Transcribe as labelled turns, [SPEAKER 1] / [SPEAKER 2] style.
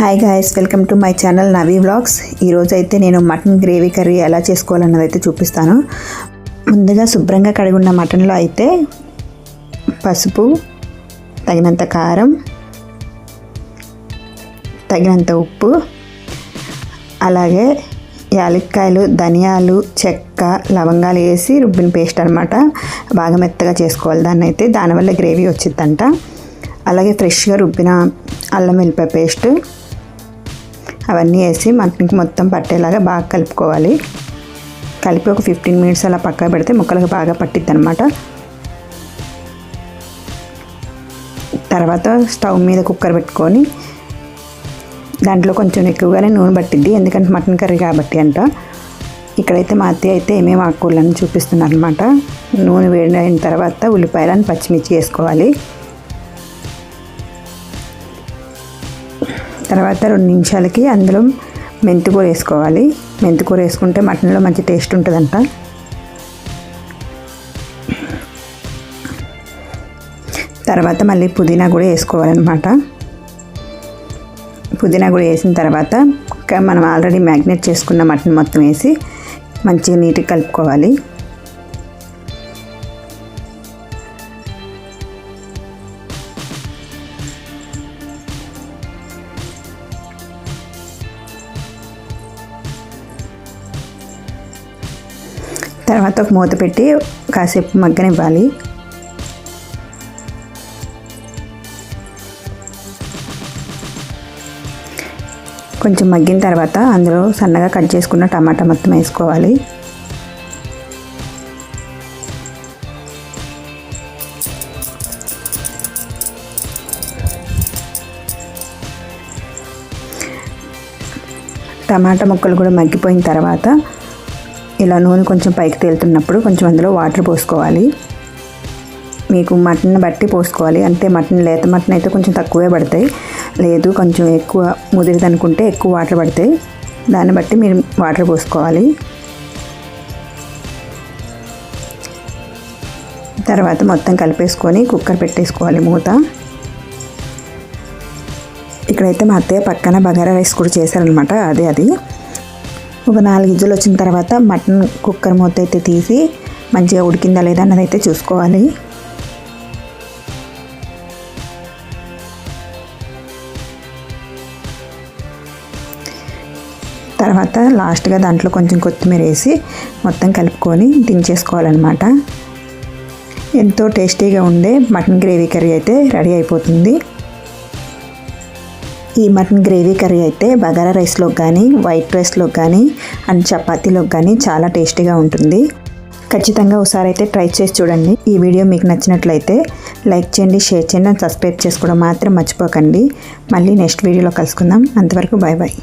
[SPEAKER 1] Hi guys welcome to my channel Navi vlogs ఈరోజు అయితే నేను మటన్ గ్రేవీ కర్రీ ఎలా చేసుకోవాలన్నది అయితే చూపిస్తాను. ముందుగా శుభ్రంగా కడిగి ఉన్న మటన్లో అయితే పసుపు తగినంత కారం తగినంత ఉప్పు అలాగే యాలక్కాయలు ధనియాలు చెక్క లవంగాలు వేసి రుబ్బిన పేస్ట్ అనమాట బాగా మెత్తగా చేసుకోవాలి దాన్ని అయితే దానివల్ల గ్రేవీ వచ్చిందంట అలాగే ఫ్రెష్గా రుబ్బిన అల్లం వెల్లిపాయ పేస్ట్ అవన్నీ వేసి మటన్కి మొత్తం పట్టేలాగా బాగా కలుపుకోవాలి. కలిపి ఒక ఫిఫ్టీన్ మినిట్స్ అలా పక్కన పెడితే ముక్కలకు బాగా పట్టిద్ది అనమాట తర్వాత స్టవ్ మీద కుక్కర్ పెట్టుకొని దాంట్లో కొంచెం ఎక్కువగానే నూనె పట్టిద్ది. ఎందుకంటే మటన్ కర్రీ కాబట్టి అంట. ఇక్కడైతే మా అత్తయ్య అయితే ఏమేమి ఆకుకూరలను చూపిస్తున్నారు అనమాట నూనె వేడిన తర్వాత ఉల్లిపాయలను పచ్చిమిర్చి వేసుకోవాలి. తర్వాత రెండు నిమిషాలకి అందులో మెంతికూర వేసుకోవాలి. మెంతికూర వేసుకుంటే మటన్లో మంచి టేస్ట్ ఉంటుందంట. తర్వాత మళ్ళీ పుదీనా కూడా వేసుకోవాలన్నమాట. పుదీనా కూడా వేసిన తర్వాత మనం ఆల్రెడీ మ్యాగ్నేట్ చేసుకున్న మటన్ మొత్తం వేసి మంచిగా నీట్గా కలుపుకోవాలి. తర్వాత ఒక మూత పెట్టి కాసేపు మగ్గనివ్వాలి. కొంచెం మగ్గిన తర్వాత అందులో సన్నగా కట్ చేసుకున్న టమాటా మొత్తం వేసుకోవాలి. టమాటా ముక్కలు కూడా మగ్గిపోయిన తర్వాత ఇలా నూనె కొంచెం పైకి తేలుతున్నప్పుడు కొంచెం అందులో వాటర్ పోసుకోవాలి. మీకు మటన్ బట్టి పోసుకోవాలి. అంటే మటన్ లేత మటన్ అయితే కొంచెం తక్కువే పడతాయి. లేదు కొంచెం ఎక్కువ ముదిరిది అనుకుంటే ఎక్కువ వాటర్ పడతాయి. దాన్ని బట్టి మీరు వాటర్ పోసుకోవాలి. తర్వాత మొత్తం కలిపేసుకొని కుక్కర్ పెట్టేసుకోవాలి మూత. ఇక్కడైతే మా అత్తయ్య పక్కన బగారా రైస్ కూడా చేశారనమాట అదే అది. ఒక నాలుగు ఇజ్జలు వచ్చిన తర్వాత మటన్ కుక్కర్ మూత అయితే తీసి మంచిగా ఉడికిందా లేదా అన్నది అయితే చూసుకోవాలి. తర్వాత లాస్ట్గా దాంట్లో కొంచెం కొత్తిమీర వేసి మొత్తం కలుపుకొని దించేసుకోవాలన్నమాట. ఎంతో టేస్టీగా ఉండే మటన్ గ్రేవీ కర్రీ అయితే రెడీ అయిపోతుంది. ఈ మటన్ గ్రేవీ కర్రీ అయితే బగారా రైస్లో కానీ వైట్ రైస్లో కానీ అండ్ చపాతీలోకి కానీ చాలా టేస్టీగా ఉంటుంది. ఖచ్చితంగా ఒకసారి అయితే ట్రై చేసి చూడండి. ఈ వీడియో మీకు నచ్చినట్లయితే లైక్ చేయండి షేర్ చేయండి అండ్ సబ్స్క్రైబ్ చేసుకోవడం మాత్రం మర్చిపోకండి. మళ్ళీ నెక్స్ట్ వీడియోలో కలుసుకుందాం. అంతవరకు బాయ్ బాయ్